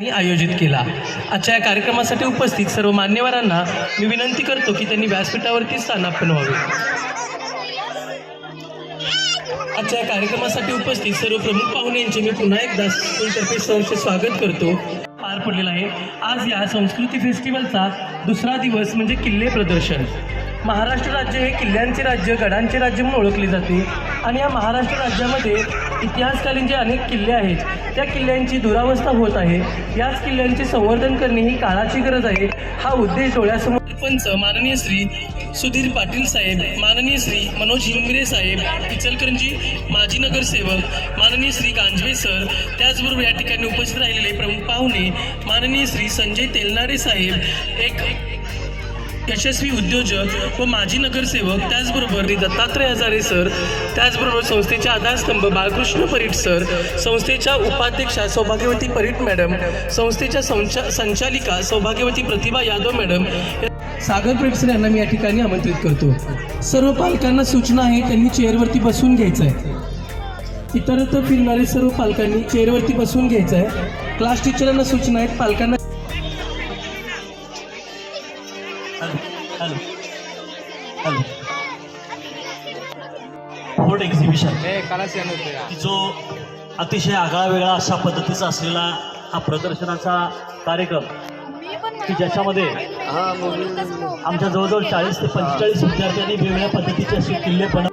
मी आयोजित केला. आजच्या या कार्यक्रमासाठी उपस्थित सर्व मान्यवरांना मी विनंती करतो की त्यांनी व्यासपीठावरती स्थानापन्न व्हावे. आजच्या या कार्यक्रमासाठी उपस्थित सर्व प्रमुख पाहुणे यांचे मी पुन्हा एकदा स्कूलतर्फे सहर्ष स्वागत करतो. पार पडलेला आहे. आज या संस्कृती फेस्टिवलचा दुसरा दिवस म्हणजे किल्ले प्रदर्शन. महाराष्ट्र राज्य हे किल्ल्यांचे राज्य गडांचे राज्य म्हणून ओळखले जाते. आणि या महाराष्ट्र राज्यामध्ये इतिहासकालीन जे अनेक किल्ले आहेत त्या किल्ल्यांची दुरावस्था होत आहे. याच किल्ल्यांचे संवर्धन करणे ही काळाची गरज आहे. हा उद्देश डोळ्यासमोर पंच माननीय श्री सुधीर पाटील साहेब माननीय श्री मनोज हिंगरे साहेब इचलकरंजी माजी नगरसेवक माननीय श्री गांजवे सर त्याचबरोबर या ठिकाणी उपस्थित राहिलेले प्रमुख पाहुणे माननीय श्री संजय तेलनाडे साहेब एक यशस्वी उद्योजक व माजी नगरसेवक त्याचबरोबर दत्तात्रय हजारे सर त्याचबरोबर संस्थेचे आधारस्तंभ बाळकृष्ण परीट सर संस्थेच्या उपाध्यक्षा सौभाग्यवती परीट मॅडम संस्थेच्या संचा संचालिका सौभाग्यवती प्रतिभा यादव मॅडम सागर परीट सर यांना मी या ठिकाणी आमंत्रित करतो. सर्व पालकांना सूचना आहे त्यांनी चेअरवरती बसून घ्यायचं आहे इतरत्र फिरणारे सर्व पालकांनी चेअरवरती बसून घ्यायचं आहे क्लास टीचरांना सूचना आहेत पालकांना hello hello hello. Fort exhibition की जो अतिशय आगळा वेगळा अशा पद्धतीचा असलेला हा प्रदर्शनाचा कार्यक्रम की ज्याच्यामध्ये आमच्या जवळजवळ चाळीस ते पंचेचाळीस विद्यार्थ्यांनी वेगवेगळ्या पद्धतीचे असे किल्ले बनव